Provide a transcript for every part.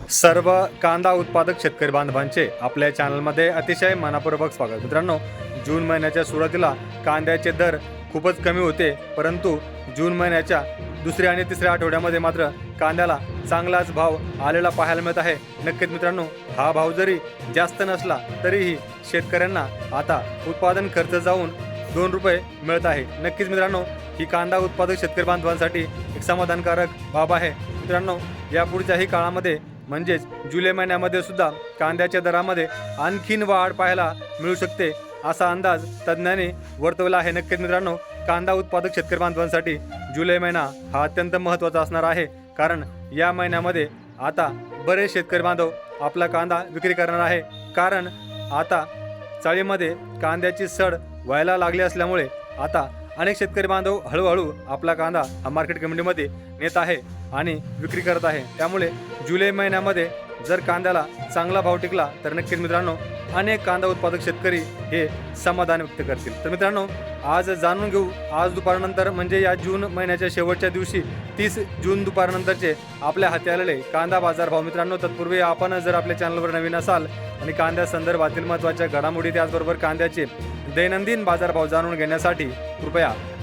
सर्व कांदा उत्पादक शेतकरी बांधवांचे आपल्या चॅनलमध्ये अतिशय मनापूर्वक स्वागत. मित्रांनो जून महिन्याच्या सुरुवातीला कांद्याचे दर खूपच कमी होते परंतु जून महिन्याच्या दुसऱ्या आणि तिसऱ्या आठवड्यामध्ये मात्र कांद्याला चांगलाच भाव आलेला पाहायला मिळत आहे. नक्कीच मित्रांनो हा भाव जरी जास्त नसला तरीही शेतकऱ्यांना आता उत्पादन खर्च जाऊन दोन रुपये मिळत आहे. नक्कीच मित्रांनो ही कांदा उत्पादक शेतकरी बांधवांसाठी एक समाधानकारक बाब आहे. मित्रांनो यापुढच्याही काळामध्ये म्हणजेच जुलै महिन्यामध्ये सुद्धा कांद्याच्या दरामध्ये आणखीन वाढ पाहायला मिळू शकते असा अंदाज तज्ज्ञांनी वर्तवला आहे. नक्कीच मित्रांनो कांदा उत्पादक शेतकरी बांधवांसाठी जुलै महिना हा अत्यंत महत्त्वाचा असणार आहे. कारण या महिन्यामध्ये आता बरेच शेतकरी बांधव आपला कांदा विक्री करणार आहे. कारण आता चाळीमध्ये कांद्याची सड व्हायला लागली असल्यामुळे आता अनेक शेतकरी बांधव हळूहळू आपला कांदा हा मार्केट कमिटीमध्ये नेत आहे. आणि विक्री करत आहे. त्यामुळे जुलै महिन्यामध्ये जर कांद्याला चांगला भाव टिकला तर नक्कीच मित्रांनो अनेक कांदा उत्पादक शेतकरी हे समाधान व्यक्त करतील. तर मित्रांनो आज जाणून घेऊ आज दुपारनंतर म्हणजे या जून महिन्याच्या शेवटच्या दिवशी तीस जून दुपारनंतरचे आपल्या हाती आलेले कांदा बाजार भाव मित्रांनो तत्पूर्वी आपण जर आपल्या चॅनलवर नवीन असाल आणि कांद्या संदर्भातील महत्त्वाच्या घडामोडी त्याचबरोबर कांद्याचे दैनंदिन बाजारभाव जाणून घेण्यासाठी कृपया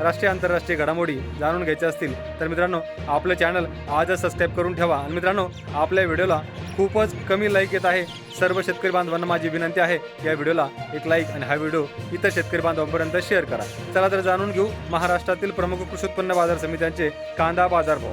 राष्ट्रीय आंतरराष्ट्रीय घडामोडी जाणून घ्यायच्या असतील तर मित्रांनो आपलं चॅनल आजच सबस्क्राईब करून ठेवा. आणि मित्रांनो आपल्या व्हिडिओला खूपच कमी लाईक येत आहे. सर्व शेतकरी बांधवांना माझी विनंती आहे या व्हिडिओला एक लाईक आणि हा व्हिडिओ इतर शेतकरी बांधवांपर्यंत शेअर करा. चला तर जाणून घेऊ महाराष्ट्रातील प्रमुख कृषी उत्पन्न बाजार समित्यांचे कांदा बाजारभाव.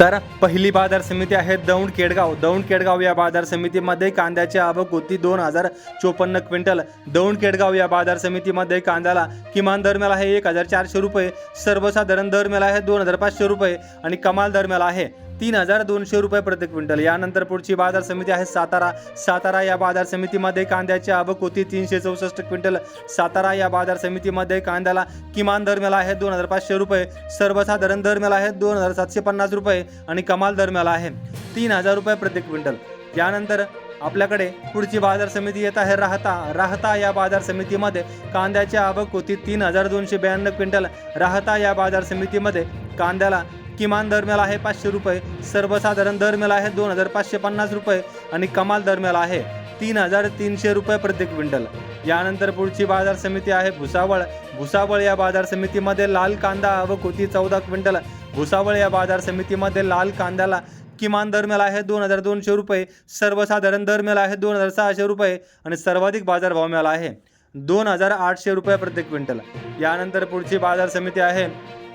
तर पहिली बाजार समिती आहे दौंड केडगाव. दौंड केडगाव या बाजार समितीमध्ये कांद्याची आवक होती दोन हजार चोपन्न क्विंटल. दौंड केडगाव या बाजार समितीमध्ये कांद्याला किमान दर मिळाला आहे एक हजार चारशे रुपये सर्वसाधारण दर मिळाला आहे दोन हजार पाचशे रुपये आणि कमाल दर मिळाला आहे. तीन हजार दोनशे रुपये प्रति क्विंटल. यानंतर पुढची बाजार समिती आहे सातारा. सातारा या बाजार समितीमध्ये कांद्याची आवक होती तीनशे चौसष्ट क्विंटल. सातारा या बाजार समितीमध्ये कांद्याला किमान दर मिळाला आहे दोन हजार पाचशे रुपये. सर्वसाधारण दर मिळाला आहे दोन हजार सातशे पन्नास रुपये आणि कमाल दर मिळाला आहे तीन हजार रुपये प्रति क्विंटल. यानंतर आपल्याकडे पुढची बाजार समिती येत आहे राहता. राहता या बाजार समितीमध्ये कांद्याची आवक होती तीन हजार दोनशे ब्याण्णव क्विंटल. राहता या बाजार समितीमध्ये कांद्याला किमान दर आहे पाचशे रुपये सर्वसाधारण दरमेल आहे दोन हजार पाचशे पन्नास रुपये आणि कमाल दर आहे तीन हजार तीनशे रुपये प्रति क्विंटल. यानंतर पुढची बाजार समिती आहे भुसावळ. भुसावळ या बाजार समितीमध्ये लाल कांदा व कोती चौदा क्विंटल. भुसावळ या बाजार समितीमध्ये लाल कांद्याला किमान दर आहे दोन हजार दोनशे रुपये सर्वसाधारण दर आहे दोन हजार सहाशे रुपये आणि सर्वाधिक बाजारभाव मिळाला आहे. दोन हजार आठशे रुपये प्रति क्विंटल. यानंतर पुढची बाजार समिती आहे.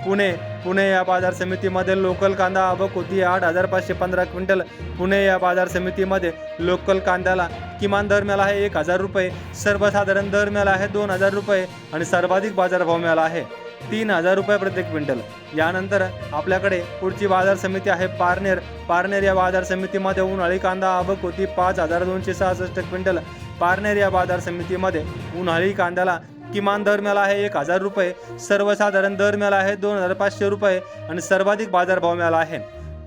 पुणे पुणे या बाजार समितीमध्ये लोकल कांदा आवक होती आठ हजार पाचशे पंधरा क्विंटल. पुणे या बाजार समितीमध्ये लोकल कांद्याला किमान दर मिळाला आहे एक हजार रुपये. सर्वसाधारण दर मिळाला आहे दोन हजार रुपये आणि सर्वाधिक बाजारभाव मिळाला आहे. तीन हजार रुपये प्रति क्विंटल. यानंतर आपल्याकडे पुढची बाजार समिती आहे पारनेर. पारनेर या बाजार समितीमध्ये उन्हाळी कांदा आवक होती पाच हजार दोनशे सहासष्ट क्विंटल. पारनेर या बाजार समितीमध्ये उन्हाळी कांद्याला किमान दर मिळाला आहे एक हजार रुपये. सर्वसाधारण दर मिळाला आहे दोन हजार पाचशे रुपये आणि सर्वाधिक बाजारभाव मिळाला आहे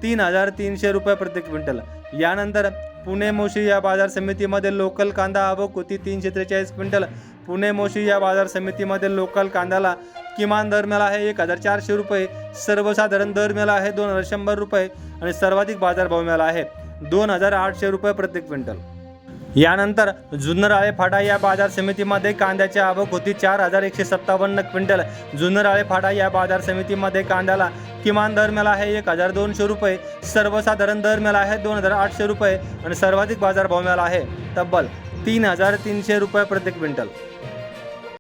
तीन हजार तीनशे रुपये प्रति क्विंटल. यानंतर पुणे मोशी या बाजार समितीमध्ये लोकल कांदा आवक होती तीनशे त्रेचाळीस क्विंटल. पुणे मोशी या बाजार समितीमध्ये लोकल कांद्याला किमान दर मिळाला आहे एक हजार चारशे रुपये सर्वसाधारण दर मिळाला आहे दोन हजार शंभर रुपये आणि सर्वाधिक बाजारभाव मिळाला आहे दोन हजार आठशे रुपये प्रति क्विंटल. यानंतर जुन्नर फाटा या बाजार समितीमध्ये कांद्याची आवक होती चार हजार एकशे सत्तावन्न क्विंटल. जुन्नर फाटा या बाजार समितीमध्ये कांद्याला किमान दर मिळाला आहे एक हजार दोनशे रुपये सर्वसाधारण दर मिळाला आहे दोन हजार आठशे रुपये आणि सर्वाधिक बाजारभाव मिळाला आहे. तब्बल तीन हजार तीनशे रुपये प्रति क्विंटल.